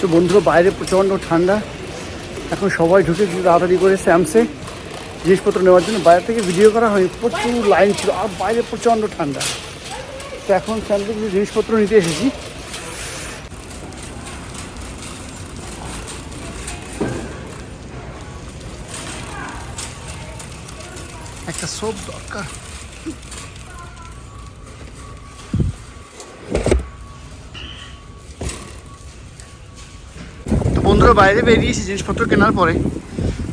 তো বন্ধুরা, বাইরে প্রচণ্ড ঠান্ডা। এখন সবাই ঢুকে তাড়াতাড়ি করে স্যামসে জিনিসপত্র নেওয়ার জন্য। বাইরে থেকে ভিডিও করা হয় প্রচুর লাইন ছিল, আর বাইরে প্রচণ্ড ঠান্ডা। তো এখন স্যামসে কিছু জিনিসপত্র নিতে এসেছি। একটা সোপ দরকার। তো বাইরে বেরিয়েছি, জিনিসপত্র কেনার পরে।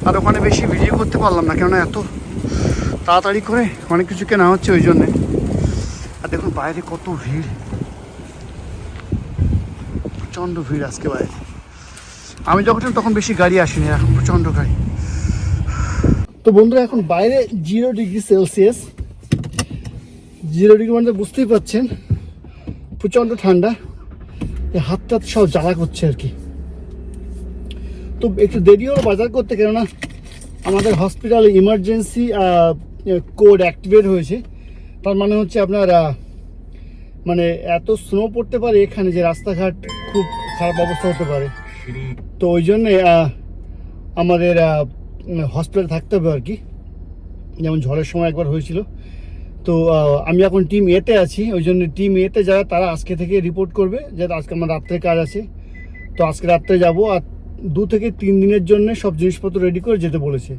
আর ওখানে বেশি ভিডিও করতে পারলাম না, কেননা এত তাড়াতাড়ি করে অনেক কিছু কেনা হচ্ছে ওই জন্যে। আর দেখুন বাইরে কত ভিড়। প্রচণ্ড ভিড় আজকে বাইরে। আমি যখন তখন বেশি গাড়ি আসেনি, এখন প্রচণ্ড গাড়ি। তো বন্ধুরা, এখন বাইরে zero degree Celsius zero degree মানে বুঝতেই পাচ্ছেন প্রচণ্ড ঠান্ডা। হাত টাত সব জ্বালা করছে আর কি। তো একটু দেরি হলো বাজার করতে কেননা আমাদের হসপিটালে ইমার্জেন্সি কোড অ্যাক্টিভেট হয়েছে। তার মানে হচ্ছে আপনার মানে এত স্নো পড়তে পারে এখানে যে রাস্তাঘাট খুব খারাপ অবস্থা হতে পারে। তো ওই জন্যে আমাদের হসপিটালে থাকতে হবে আর কি। যেমন ঝড়ের সময় একবার হয়েছিল। তো আমি এখন টিম এতে আছি। ওই জন্য টিম এতে যারা তারা আজকে থেকে রিপোর্ট করবে যে আজকে আমার রাত্রে কাজ আছে। তো আজকে রাত্রে যাব আর দু থেকে তিন দিনের জন্য সব জিনিসপত্র রেডি করে যেতে বলেছে।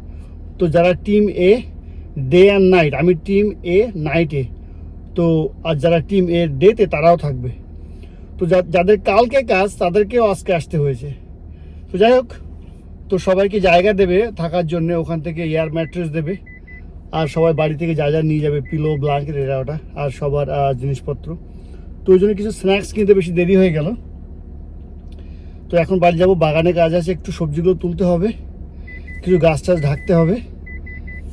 তো যারা team A day and night আমি টিম এ নাইটে তো আর যারা টিম এ ডেতে তারাও থাকবে। তো যাদের কালকে কাজ, তাদেরকেও আজকে আসতে হয়েছে। তো যাই হোক, তো সবাইকে জায়গা দেবে, থাকার জন্য ওখান থেকে এয়ার ম্যাট্রেস দেবে। আর সবাই বাড়ি থেকে যা যা নিয়ে যাবে পিলো ব্ল্যাঙ্কেট এটা ওটা, আর সবার জিনিসপত্র। তো ওই জন্য কিছু স্ন্যাক্স কিনতে বেশি দেরি হয়ে গেল। তো এখন বাড়ি যাব, বাগানে কাজ আছে, একটু সবজিগুলো তুলতে হবে, কিছু গাছ টাছ ঢাকতে হবে,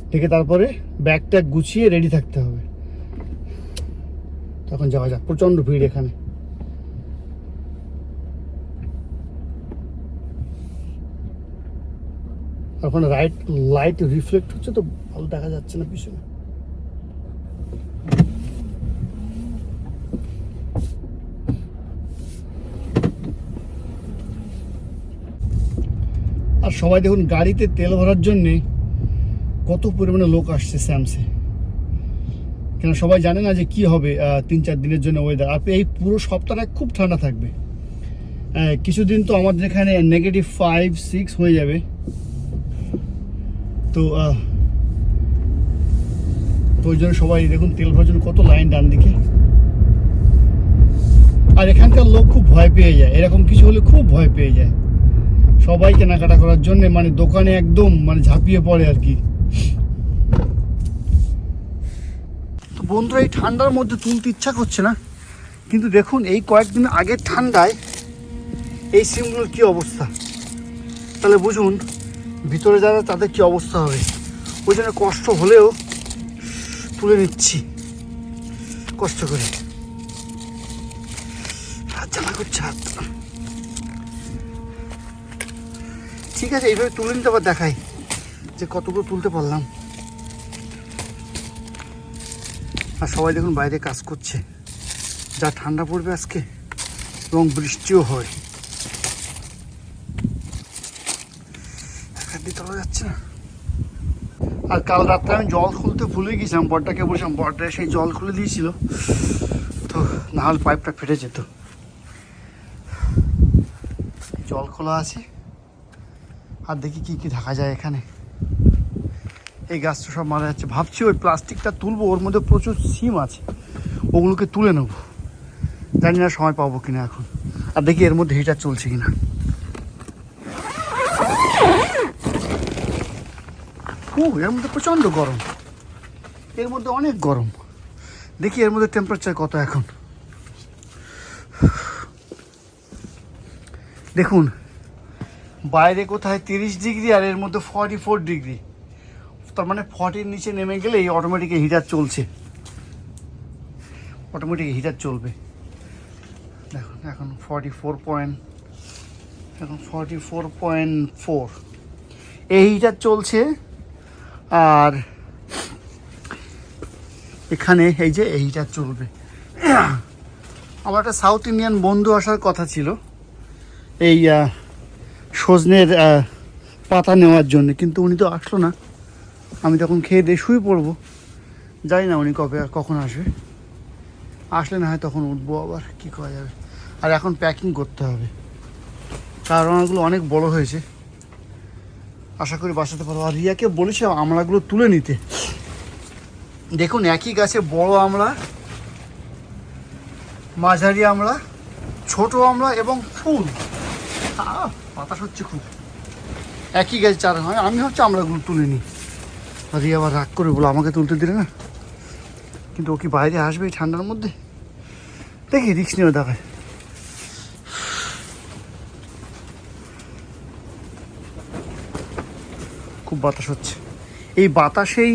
ঢেকে তারপরে ব্যাগ ট্যাগ গুছিয়ে রেডি থাকতে হবে। তখন যাওয়া যাক, প্রচণ্ড ভিড় এখানে। ওখানে রাইট লাইট রিফ্লেক্ট হচ্ছে তো, ভালো দেখা যাচ্ছে না পিছনে। আর সবাই দেখুন, গাড়িতে তেল ভরার জন্যে কত পরিমাণে লোক আসছে স্যামসে। কেন সবাই জানে না যে কি হবে তিন চার দিনের জন্য ওয়েদার আর এই পুরো সপ্তাহটা খুব ঠান্ডা থাকবে। কিছুদিন তো আমাদের এখানে নেগেটিভ ফাইভ সিক্স হয়ে যাবে। তো তো ওই জন্য সবাই দেখুন, তেল ভরার জন্য কত লাইন ডান দিকে। আর এখানকার লোক খুব ভয় পেয়ে যায়। এরকম কিছু হলে খুব ভয় পেয়ে যায়। সবাই কেনাকাটা করার জন্য মানে দোকানে একদম মানে ঝাঁপিয়ে পড়ে আর কি। তো বন্ধুরা, এই ঠান্ডার মধ্যে তুলতে ইচ্ছা করছে না, কিন্তু দেখুন এই কয়েকদিন আগের ঠান্ডায় এই সিমগুলোর কি অবস্থা। তাহলে বুঝুন, ভিতরে যারা তাদের কি অবস্থা হবে। ওই জন্য কষ্ট হলেও তুলে নিচ্ছি, কষ্ট করে। হাত জ্বালা করছে হাত। ঠিক আছে, এইভাবে তুলে নিতে আবার দেখাই যে কতগুলো তুলতে পারলাম। আর সবাই দেখুন বাইরে কাজ করছে। যা ঠান্ডা পড়বে আজকে এবং বৃষ্টিও হয়। যাচ্ছে না। আর কাল রাত্রে আমি জল খুলতে ভুলে গেছিলাম, বরটাকে বলছিলাম, বরটা সেই জল খুলে দিয়েছিল। তো না হলে পাইপটা ফেটে যেত। জল খোলা আছে। আর দেখি কি কি ঢাকা যায় এখানে। এই গাছটা সব মারা যাচ্ছে। ভাবছি ওই প্লাস্টিকটা তুলবো, ওর মধ্যে প্রচুর সিম আছে। ওগুলোকে তুলে নেব। জানি না সময় পাবো কিনা এখন। আর দেখি এর মধ্যে হিটার চলছে কিনা। ও এর মধ্যে প্রচণ্ড গরম। এর মধ্যে অনেক গরম। দেখি এর মধ্যে টেম্পারেচার কত এখন। দেখুন বাইরে কোথায় তিরিশ ডিগ্রি আর এর মধ্যে ফর্টি ফোর ডিগ্রি। তার মানে ফর্টির নিচে নেমে গেলে এই অটোমেটিক হিটার চলছে। অটোমেটিক হিটার চলবে। দেখুন, এখন ফর্টি ফোর পয়েন্ট এখন ফর্টি ফোর পয়েন্ট ফোর এই হিটার চলছে, আর এখানে এই যে এই হিটার চলবে। আমার একটা সাউথ ইন্ডিয়ান বন্ধু আসার কথা ছিল। এই সজনের পাতা নেওয়ার জন্য। কিন্তু উনি তো আসলো না। আমি তখন খেয়ে দিয়ে শুয়ে পড়ব। জানি না উনি কবে কখন আসবে। আসলে না হয় তখন উঠবো আবার, কি করা যাবে? আর এখন প্যাকিং করতে হবে। কারণগুলো অনেক বড় হয়েছে। আশা করি বাঁচাতে পারব। আর রিয়াকে বলেছি আমলাগুলো তুলে নিতে। দেখুন, একই গাছে বড় আমলা, মাঝারি আমলা, ছোট আমলা এবং ফুল। বাতাস হচ্ছে খুব। একই গাছ চারা হয় আমি হচ্ছে আমলাগুলো তুলে নিই। আর আবার রাগ করে বলো, আমাকে তুলতে দিলে না? কিন্তু ও কি বাইরে আসবে এই ঠান্ডার মধ্যে? দেখি রিক্স নিয়ে দেখায় খুব বাতাস হচ্ছে। এই বাতাসেই,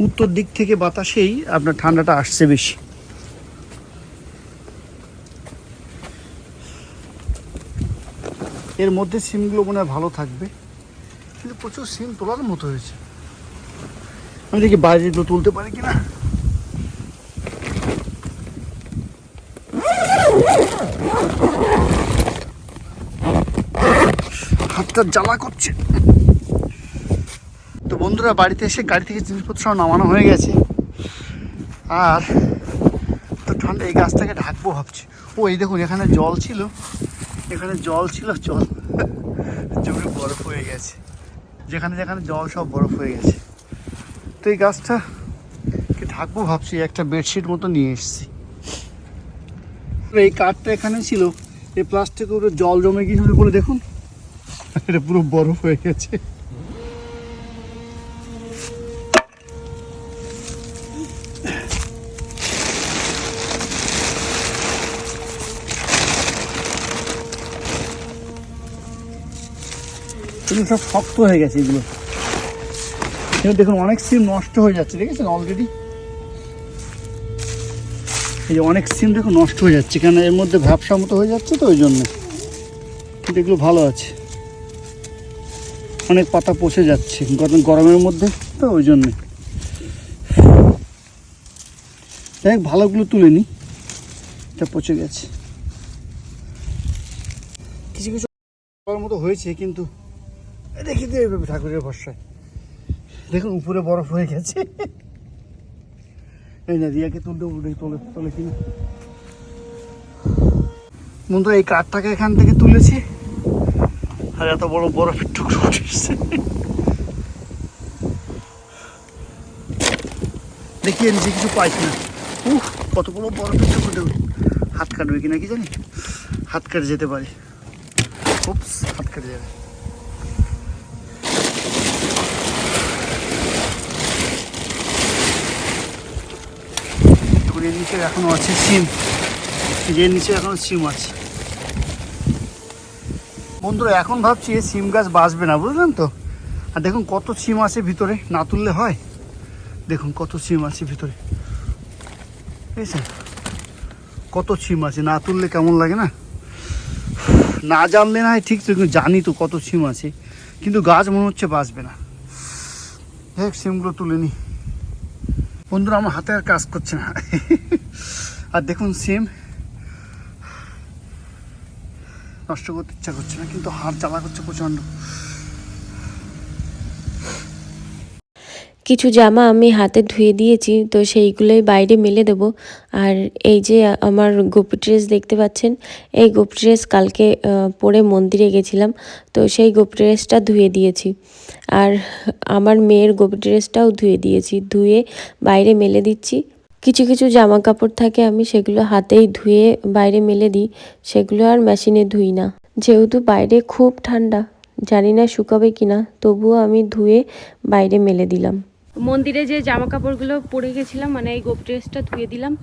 উত্তর দিক থেকে বাতাসেই আপনার ঠান্ডাটা আসছে বেশি। এর মধ্যে সিমগুলো মনে হয় ভালো থাকবে। কিন্তু প্রচুর সিম তোলার মতো হয়েছে। আমি দেখি বাইরে এগুলো তুলতে পারি কিনা। হাতটা জ্বালা করছে। তো বন্ধুরা, বাড়িতে এসে গাড়ি থেকে জিনিসপত্র নামানো হয়ে গেছে। আর তো ঠান্ডা এই গাছটাকে ঢাকবো ভাবছি। ও, এই দেখুন, এখানে জল ছিল। এখানে জল ছিল, জল। জমি বরফ হয়ে গেছে। যেখানে যেখানে জল সব বরফ হয়ে গেছে। তো এই গাছটা কি ঢাকবো ভাবছি, একটা বেডশিট মতো নিয়ে এসছি। এই কাঠটা এখানে ছিল, এই প্লাস্টিকের উপরে জল জমে গিয়েছিল বলে দেখুন। এটা পুরো বরফ হয়ে গেছে। এগুলো সব শক্ত হয়ে গেছে এগুলো। এবার দেখুন, অনেক সিম নষ্ট হয়ে যাচ্ছে, দেখেছেন অলরেডি এই যে অনেক সিম দেখুন নষ্ট হয়ে যাচ্ছে কেন এর মধ্যে ভ্যাবসা মতো হয়ে যাচ্ছে তো, ওই জন্য। কিন্তু এগুলো ভালো আছে। অনেক পাতা পচে যাচ্ছে গরম- গরমের মধ্যে তো, ওই জন্যে। দেখ ভালোগুলো তুলে নি এটা পচে গেছে। কিছু কিছু মতো হয়েছে, কিন্তু রেখে দিয়ে এইভাবে ঠাকুরের ভরসায়। দেখুন, উপরে বরফ হয়ে গেছে। এই না রিয়াকে তুলতে উঠে তোলে তোলে কিনা। বন্ধুরা এই কাঠটাকে এখান থেকে তুলেছি। আর এত বড় বরফের টুকরো উঠে এসছে দেখিয়ে নিচে কিছু পাই কিনা। উহ কত বড় বরফের টুকরো দেখুন। হাত কাটবে কিনা কি জানি? হাত কেটে যেতে পারে। খুব হাত কেটে যাবে। দেখুন এর নিচে এখনও আছে সিম। যে নিচে এখনও সিম আছে। বন্ধুরা, এখন ভাবছি এই সিম গাছ বাঁচবে না, বুঝলেন তো? আর দেখুন কত সিম আছে ভিতরে, না তুললে হয়? দেখুন কত সিম আছে ভিতরে। বুঝেছেন কত সিম আছে, না তুললে কেমন লাগে না? না জানলে না ঠিক, তো কিন্তু জানি তো কত সিম আছে। কিন্তু গাছ মনে হচ্ছে বাঁচবে না। দেখ, সিমগুলো তুলে নি। বন্ধুরা, আমার হাতে আর কাজ করছে না। আর দেখুন সেম নষ্ট করতে ইচ্ছা করছে না, কিন্তু হাড় জ্বালা করছে প্রচণ্ড। কিছু জামা আমি হাতে ধুয়ে দিয়েছি, তো সেইগুলোই বাইরে মেলে দেবো। আর এই যে আমার গোপি ড্রেস দেখতে পাচ্ছেন, এই গোপি ড্রেস কালকে পরে মন্দিরে গেছিলাম, তো সেই গোপি ড্রেসটা ধুয়ে দিয়েছি। আর আমার মেয়ের গোপি ড্রেসটাও ধুয়ে দিয়েছি, ধুয়ে বাইরে মেলে দিচ্ছি। কিছু কিছু জামা কাপড় থাকে, আমি সেগুলো হাতেই ধুয়ে বাইরে মেলে দিই, সেগুলো আর মেশিনে ধুই না। যেহেতু বাইরে খুব ঠান্ডা, জানি না শুকাবে কিনা, তবুও আমি ধুয়ে বাইরে মেলে দিলাম। মন্দিরে যে জামা কাপড়গুলো পরে গেছিলাম মানে এই গোপ ড্রেসটা ধুয়ে দিলাম।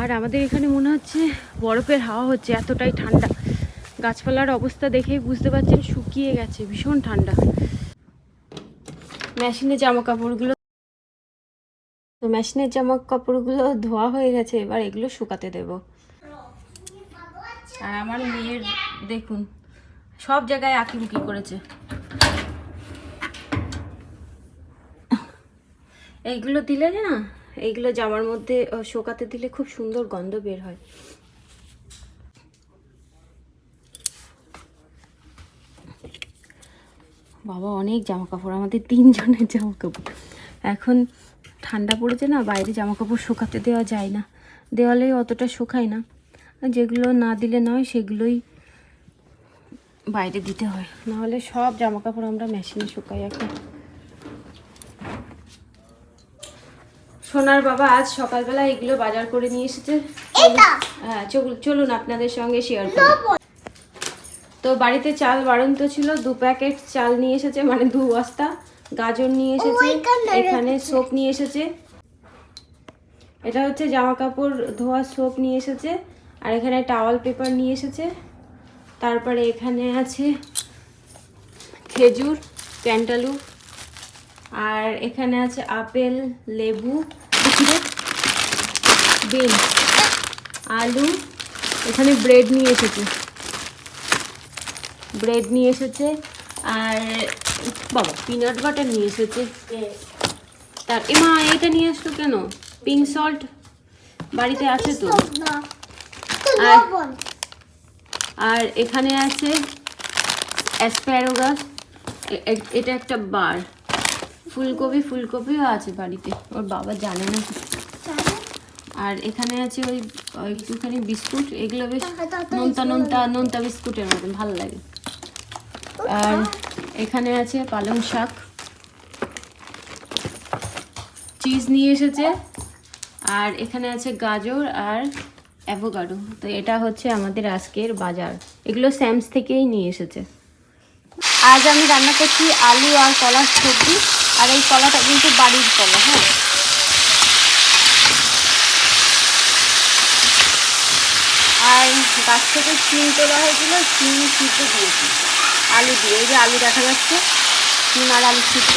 আর আমাদের এখানে মনে হচ্ছে বরফের হাওয়া হচ্ছে, এতটাই ঠান্ডা। গাছপালার অবস্থা দেখেই বুঝতে পারছেন, শুকিয়ে গেছে, ভীষণ ঠান্ডা। মেশিনে জামা কাপড়গুলো তো মেশিনের জামা কাপড়গুলো ধোয়া হয়ে গেছে, এবার এগুলো শুকাতে দেব। আর আমার মেয়ের, দেখুন, সব জায়গায় আঁকিবুকি করেছে। এইগুলো দিলে না, এইগুলো জামার মধ্যে শোকাতে দিলে খুব সুন্দর গন্ধ বের হয়। বাবা, অনেক জামা কাপড় আমাদের তিনজনের জামা কাপড় এখন ঠান্ডা পড়েছে না, বাইরে জামা কাপড় শুকাতে দেওয়া যায় না। দেওয়ালে অতটা শুকায় না। যেগুলো না দিলে নয়, সেগুলোই বাইরে দিতে হয়। নাহলে সব জামা কাপড় আমরা মেশিনে শুকাই এখন। সোনার বাবা আজ সকালবেলা এগুলো বাজার করে নিয়ে এসেছে। হ্যাঁ চলুন চলুন আপনাদের সঙ্গে শেয়ার করব তো বাড়িতে চাল বাড়ন্ত ছিল দু প্যাকেট চাল নিয়ে এসেছে মানে দু বস্তা গাজর নিয়ে এসেছে এখানে সোপ নিয়ে এসেছে। এটা হচ্ছে জামা কাপড় ধোয়া সোপ নিয়ে এসেছে আর এখানে টাওয়াল পেপার নিয়ে এসেছে। তারপরে এখানে আছে খেজুর ক্যান্টালু আর এখানে আছে আপেল লেবু। বিন আলু এখানে ব্রেড নিয়ে এসেছে। ব্রেড নিয়ে এসেছে আর বাবা পিনাট বাটার নিয়ে এসেছে। তার এমা এটা নিয়ে আসলো কেন? পিঙ্ক সল্ট বাড়িতে আছে তো? আর আর এখানে আছে অ্যাসপ্যারোগাস এটা একটা বার ফুলকপি ফুলকপিও আছে বাড়িতে। ওর বাবা জানে না। আর এখানে আছে ওই একটুখানি বিস্কুট। এগুলো বেশ নোনতা নোনতা নোনতা বিস্কুটের মতন ভালো লাগে। আর এখানে আছে পালং শাক। চিজ নিয়ে এসেছে। আর এখানে আছে গাজর আর অ্যাভোকাডো তো এটা হচ্ছে আমাদের আজকের বাজার। এগুলো স্যামস থেকেই নিয়ে এসেছে। আজ আমি রান্না করছি আলু আর কলার সবজি। আর এই কলাটা কিন্তু বাড়ির কলা হ্যাঁ। আর গাছ থেকে শিম তোলা হয়েছিল শিম সিদ্ধ দিয়েছি আলু দিয়ে। এই যে আলু দেখা যাচ্ছে শিম আর আলু সিদ্ধ।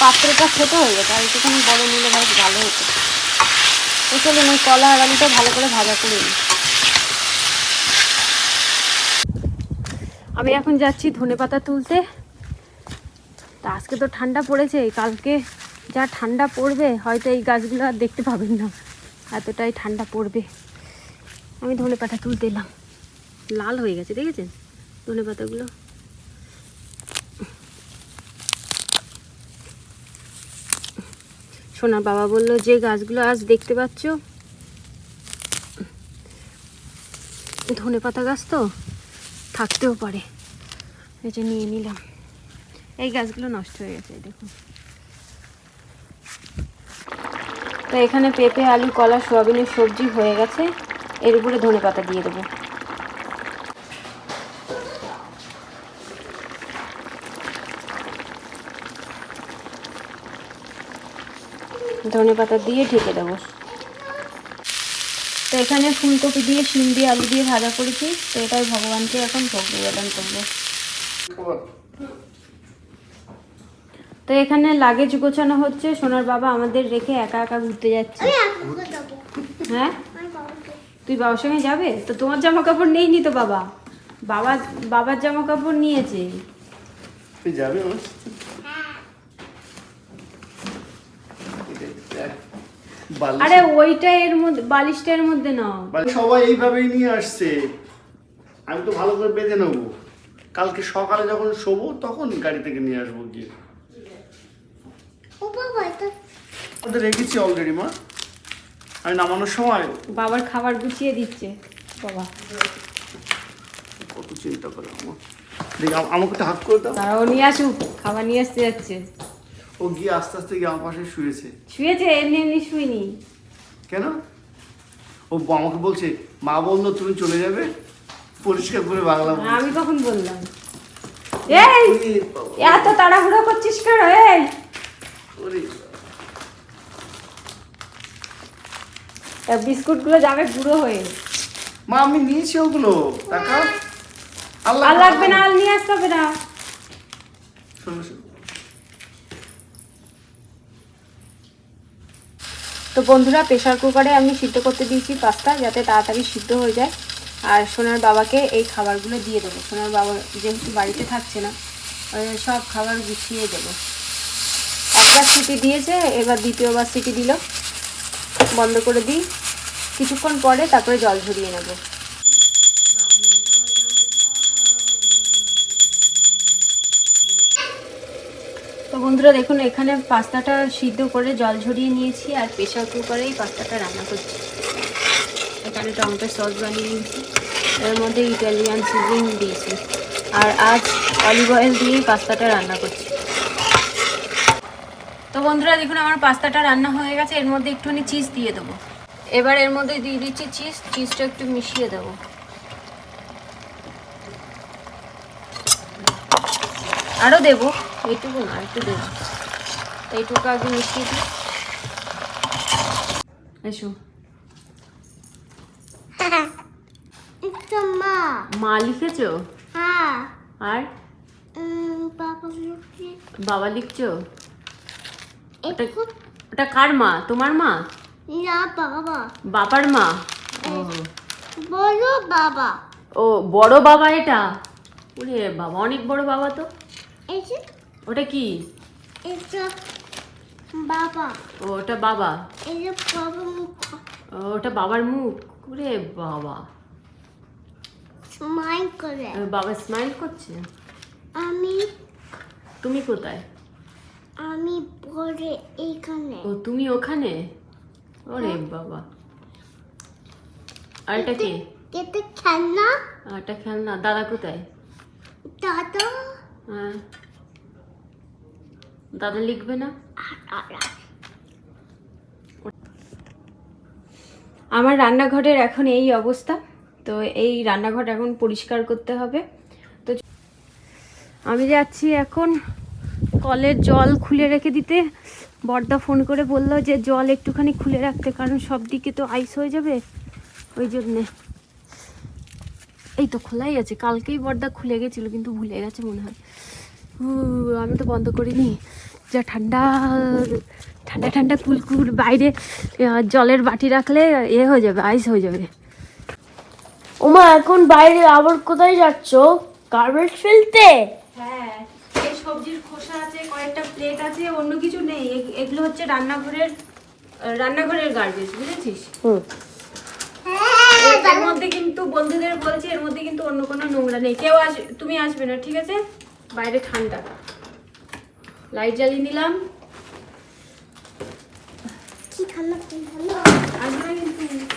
পাত্রটা ছোট হয়ে গেছে, আর একটুখানি বড় নিলে ভাই ভালো হতো। তো চলুন, ওই কলা আর আলুটা ভালো করে ভাজা করে নিই। আমি এখন যাচ্ছি ধনে পাতা তুলতে। তা আজকে তো ঠান্ডা পড়েছে, কালকে যা ঠান্ডা পড়বে, হয়তো এই গাছগুলো আর দেখতে পাবেন না। এতটাই ঠান্ডা পড়বে। আমি ধনে পাতা তুলতে এলাম লাল হয়ে গেছে, দেখেছেন? ধনে পাতাগুলো। সোনার বাবা বলল, যে গাছগুলো আজ দেখতে পাচ্ছ, ধনে পাতা গাছ তো, থাকতেও পারে। এই যে নিয়ে নিলাম। এই গাছগুলো নষ্ট হয়ে গেছে দেখুন। তো এখানে পেঁপে, আলু, কলা সোয়াবিনের সবজি হয়ে গেছে। এর উপরে ধনে পাতা দিয়ে দেবো। ধনে পাতা দিয়ে ঢেকে দেবো। তো এখানে ফুলকপি দিয়ে, শিম দিয়ে, আলু দিয়ে ভাজা করেছি। তো এটাই ভগবানকে এখন ভোগ নিবেদন করব। তো এখানে লাগেজ গোছানো হচ্ছে। সোনার বাবা আমাদের রেখে একা একা ঘুরতে যাচ্ছে। হ্যাঁ? তুই বাবার সঙ্গে যাবে? তো তোমার জামা কাপড় নেই নি তো বাবা? বাবা বাবার জামা কাপড় নিয়েছে। তুই যাবে আরে ওইটা এর মধ্যে বালিশটা এর মধ্যে নাও। সবাই এইভাবেই নিয়ে আসছে। আমি তো ভালো করে বেঁধে নেব। কালকে সকালে যখন শোবো তখন গাড়ি থেকে নিয়ে আসব গিয়ে। ওদের রেখেছি অলরেডি মা। আমি নামানোর সময় বাবার খাবার গুছিয়ে দিচ্ছে বাবা। কত চিন্তা করে আমার দেখি আমাকে তো হাত করে দাও। তারাও নিয়ে আসুক খাবার নিয়ে আসতে যাচ্ছে। ও গিয়ে আস্তে আস্তে গিয়ে আমার পাশে শুয়েছে। শুয়েছে এমনি এমনি শুইনি। কেন? ও আমাকে বলছে মা বলল তুমি চলে যাবে পরিষ্কার করে বাংলা। আমি কখন বললাম? এই এত তাড়াহুড়ো করছিস কেন? এই বিস্কুটগুলো যাবে গুঁড়ো হয়ে। মা আমি নিয়েছি ওগুলো। টাকা? আল্লাহ আর লাগবে না আর নিয়ে আসতে হবে না। তো বন্ধুরা প্রেশার কুকারে আমি সিদ্ধ করতে দিয়েছি পাস্তা যাতে তাড়াতাড়ি সিদ্ধ হয়ে যায়। আর সোনার বাবাকে এই খাবারগুলো দিয়ে দেবো। সোনার বাবা যেহেতু বাড়িতে থাকছে না সব খাবার গুছিয়ে দেবো। একবার সিটি দিয়েছে, এবার দ্বিতীয়বার সিটি দিল। বন্ধ করে দিই। কিছুক্ষণ পরে তারপরে জল ঝরিয়ে নেব। বন্ধুরা দেখুন, এখানে পাস্তাটা সিদ্ধ করে জল ঝরিয়ে নিয়েছি আর প্রেশার কুকারেই পাস্তাটা রান্না করছি। এখানে টমেটো সস বানিয়ে নিয়েছি। এর মধ্যে ইটালিয়ান সিজনিং দিয়েছি। আর আজ অলিভ অয়েল দিয়েই পাস্তাটা রান্না করছি। তো বন্ধুরা দেখুন আমার পাস্তাটা রান্না হয়ে গেছে। এর মধ্যে একটুখানি চিজ দিয়ে দেবো। এবার এর মধ্যে দিয়ে দিচ্ছি চিজ চিজটা একটু মিশিয়ে দেবো। আরও দেবো। এইটুকু না একটু দেবো। এইটুকু আগে মিশিয়ে দিই। এসো। মা। মা লিখেছো? হ্যাঁ। আর? বাবা লিখছো? ওটা ওটা কার মা? তোমার মা? না বাবা। বাবার মা? ও। বলো বাবা। ও বড় বাবা এটা? ওরে বাবা অনেক বড় বাবা তো। ওটা কি? এটা বাবা। ও ওটা বাবা। ওটা বাবার মুখ। ওরে বাবা। স্মাইল করে। বাবা স্মাইল করছে? আমি তুমি কোথায়? আমি পরে এখানে ও তুমি ওখানে? ওরে বাবা। আর এটা কে? এটা খেলনা। আর এটা খেলনা। দাদা কোথায়? দাদা। হ্যাঁ। দাদা লিখবে না। আমার রান্নাঘরের এখন এই অবস্থা। তো এই রান্নাঘর এখন পরিষ্কার করতে হবে। তো আমি যাচ্ছি এখন কলের জল খুলে রেখে দিতে। বর্দা ফোন করে বলল যে জল একটুখানি খুলে রাখতে কারণ সব দিকে তো আইস হয়ে যাবে। ওই জন্যে। এই তো খোলাই আছে। কালকেই বর্দা খুলে গেছিল কিন্তু ভুলে গেছে মনে হয়। আমি তো বন্ধ করিনি। যা ঠান্ডা ঠান্ডা ঠান্ডা কুলকুল বাইরে জলের বাটি রাখলে এ হয়ে যাবে আইস হয়ে যাবে। ওমা এখন বাইরে আবার কোথায় যাচ্ছ? গার্বেজ ফেলতে? হ্যাঁ। সবজির খোসা আছে কয়েকটা প্লেট আছে অন্য কিছু নেই। এগ- এগুলো হচ্ছে রান্নাঘরের রান্নাঘরের গার্বেজ বুঝেছিস? হুম। এর- মধ্যে কিন্তু বন্ধুদের বলছি এর মধ্যে কিন্তু অন্য কোনো নোংরা নেই। কেউ আস তুমি আসবে না ঠিক আছে? বাইরে ঠান্ডা। লাইট জ্বালিয়ে নিলাম। কি ঠান্ডা ঠান্ডা আসবে না কিন্তু।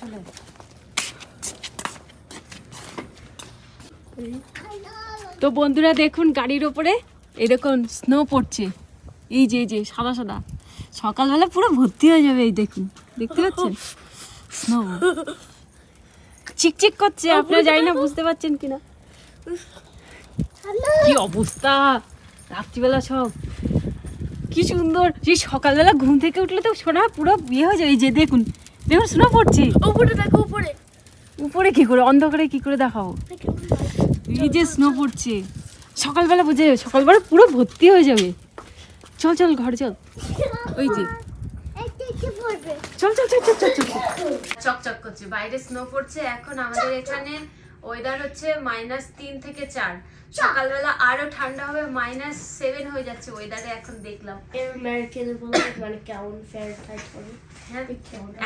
চলো। তো বন্ধুরা দেখুন গাড়ির ওপরে এই দেখুন স্নো পড়ছে। এই যে এই যে সাদা সাদা। সকালবেলা পুরো ভর্তি হয়ে যাবে এই দেখুন। দেখতে পাচ্ছেন? স্নো চিকচিক করছে আপনারা জানি না বুঝতে পারছেন কিনা। কি অবস্থা? রাত্রিবেলা সব। কি সুন্দর। যে সকালবেলা ঘুম থেকে উঠলে তো সোনা পুরো বিয়ে হয়ে যায়। যে দেখুন। দেখুন স্নো পড়ছে। উপরে দেখো উপরে। উপরে কি করে অন্ধকারে কি করে দেখাবো? এই যে স্নো পড়ছে। সকালবেলা বুঝে যাবে সকালবেলা পুরো ভর্তি হয়ে যাবে। চল চল ঘর চল। ওই যে। চল চল চল চল চল চল। চকচক করছে। বাইরে স্নো পড়ছে এখন আমাদের এখানে ওয়েদার হচ্ছে মাইনাস তিন থেকে চার। সকালবেলা আরও ঠান্ডা হবে মাইনাস সেভেন হয়ে যাচ্ছে ওয়েদারে এখন দেখলাম। মানে হ্যাঁ।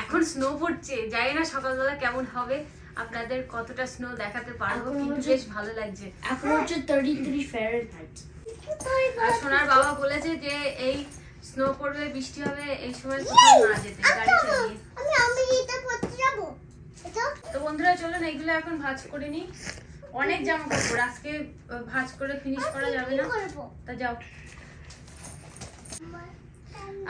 এখন স্নো পড়ছে জানি না সকালবেলা কেমন হবে। আপনাদের কতটা স্নো দেখাতে পারব কিন্তু বেশ ভালো লাগছে। এখন হচ্ছে থার্টি থ্রি আর সোনার বাবা বলেছে যে এই স্নো পড়বে বৃষ্টি হবে এই সময় কোথাও না যেতে গাড়ি চালিয়ে। আমি আমি এটা পড়তে যাব। তো বন্ধুরা চলুন এইগুলো এখন ভাঁজ করে নিই। অনেক জামা কাপড় আজকে ভাঁজ করে ফিনিশ করা যাবে না। তা যাও।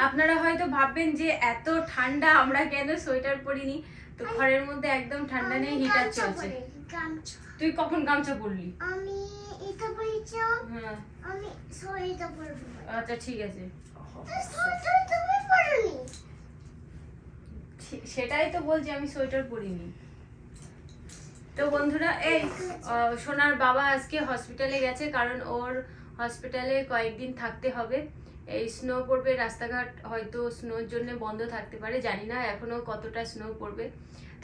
আপনারা হয়তো ভাববেন যে এত ঠান্ডা আমরা কেন সোয়েটার পরিনি? তো ঘরের মধ্যে একদম ঠান্ডা নেই হিটার গামছা চলছে। তুই কখন গামছা পরলি? আমি এটা পরেছি। হ্যাঁ। আমি সোয়েটার পরবো। আচ্ছা ঠিক আছে। সোয়েটার তুমি পরনি? সেটাই তো বলছি আমি সোয়েটার পরিনি। তো বন্ধুরা এই সোনার বাবা আজকে হসপিটালে গেছে কারণ ওর হসপিটালে কয়েকদিন থাকতে হবে। এই স্নো পড়বে রাস্তাঘাট হয়তো স্নোর জন্য বন্ধ থাকতে পারে জানি না এখনও কতটা স্নো পড়বে।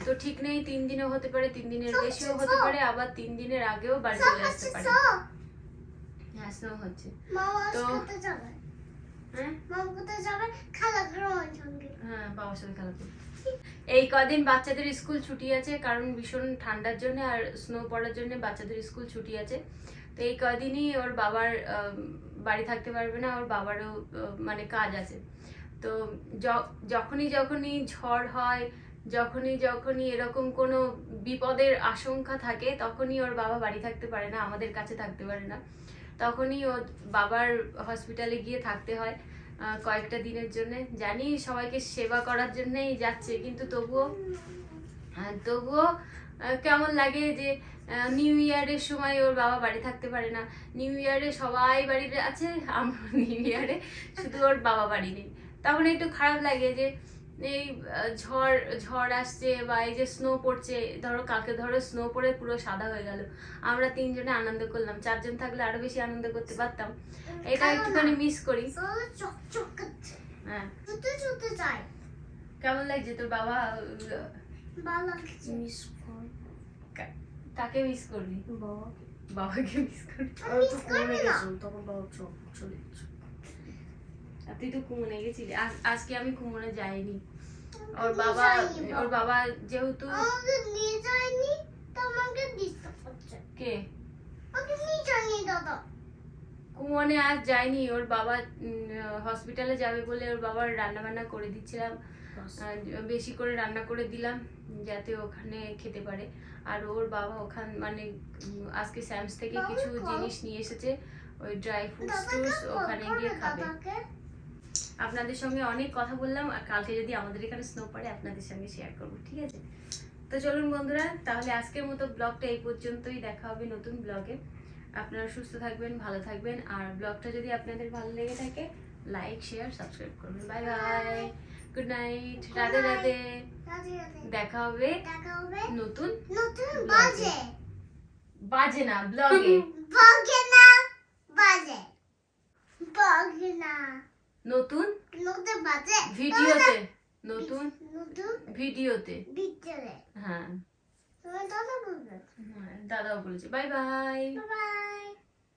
তো ঠিক নেই তিন দিনও হতে পারে তিন দিনের বেশিও হতে পারে আবার তিন দিনের আগেও বাড়ি চলে আসতে পারে। হ্যাঁ স্নো হচ্ছে। তো- হ্যাঁ? হ্যাঁ বাবার সাথে খেলা করতে এই কদিন বাচ্চাদের স্কুল ছুটি আছে কারণ ভীষণ ঠান্ডার জন্য আর স্নো পড়ার জন্য বাচ্চাদের স্কুল ছুটি আছে। তো এই কদিনই ওর বাবার বাড়ি থাকতে পারবে না, ওর বাবারও মানে কাজ আছে। তো যখনই যখনই ঝড় হয়, যখনই যখনই এরকম কোনো বিপদের আশঙ্কা থাকে, তখনই ওর বাবা বাড়ি থাকতে পারে না, আমাদের কাছে থাকতে পারে না। তখনই ওর বাবার হসপিটালে গিয়ে থাকতে হয় কয়েকটা দিনের জন্য। জানি সবাইকে সেবা করার জন্যই যাচ্ছে, কিন্তু তবুও তবুও কেমন লাগে যে নিউ ইয়ারের সময় ওর বাবা বাড়ি থাকতে পারে না। নিউ ইয়ারে সবাই বাড়িতে আছে আমার নিউ ইয়ারে শুধু ওর বাবা বাড়ি নেই। তখন একটু খারাপ লাগে যে এই ঝড় ঝড় আসছে বা এই যে স্নো পড়ছে ধরো কালকে ধরো স্নো পড়ে পুরো সাদা হয়ে গেল। আমরা তিনজনে আনন্দ করলাম। চারজন থাকলে আরও বেশি আনন্দ করতে পারতাম। এটা একটুখানি মিস করি। হ্যাঁ। কেমন লাগছে তোর বাবা? মিস কর। কাকে মিস করবি? বাবা বাবাকে মিস করবি? আমি তো করবি ফোনে গেছিলাম তখন বাবা চল গেছে আর তুই তো কুমনে গেছিলি। আজকে আমি কুমনে যাইনি। ওর বাবা ওর বাবা যেহেতু আমাকে নিয়ে যায়নি তো আমাকে ডিস্টার্ব করছে। কে? আমাকে নিয়ে যায়নি দাদা। কুমনে আজ যায়নি ওর বাবা হসপিটালে যাবে বলে ওর বাবার রান্না বান্না করে দিচ্ছিলাম। বেশি করে রান্না করে দিলাম যাতে ওখানে খেতে পারে। আর ওর বাবা ওখান মানে আজকে স্যামস থেকে কিছু জিনিস নিয়ে এসেছে ওই ড্রাই ফ্রুটস দাদাকে ওখানে গিয়ে খাবে। আপনাদের সঙ্গে অনেক কথা বললাম আর কালকে যদি আমাদের এখানে স্নো পড়ে আপনাদের সঙ্গে শেয়ার করব ঠিক আছে? তো চলুন বন্ধুরা তাহলে আজকের মতো ব্লগটা এই পর্যন্তই দেখা হবে নতুন ব্লগে আপনারা সুস্থ থাকবেন ভালো থাকবেন আর ব্লগটা যদি আপনাদের ভালো লেগে থাকে লাইক শেয়ার সাবস্ক্রাইব করবেন। Bye bye good night Radhe Radhe. দেখা হবে নতুন নতুন বাজে বাজে না ব্লগে বাজে না বাজে। বাজে না। নতুন নতুন বাজে। ভিডিওতে। নতুন নতুন ভিডিওতে। ভিতরে হ্যাঁ। দাদা হ্যাঁ, দাদাও বলেছে। Bye bye bye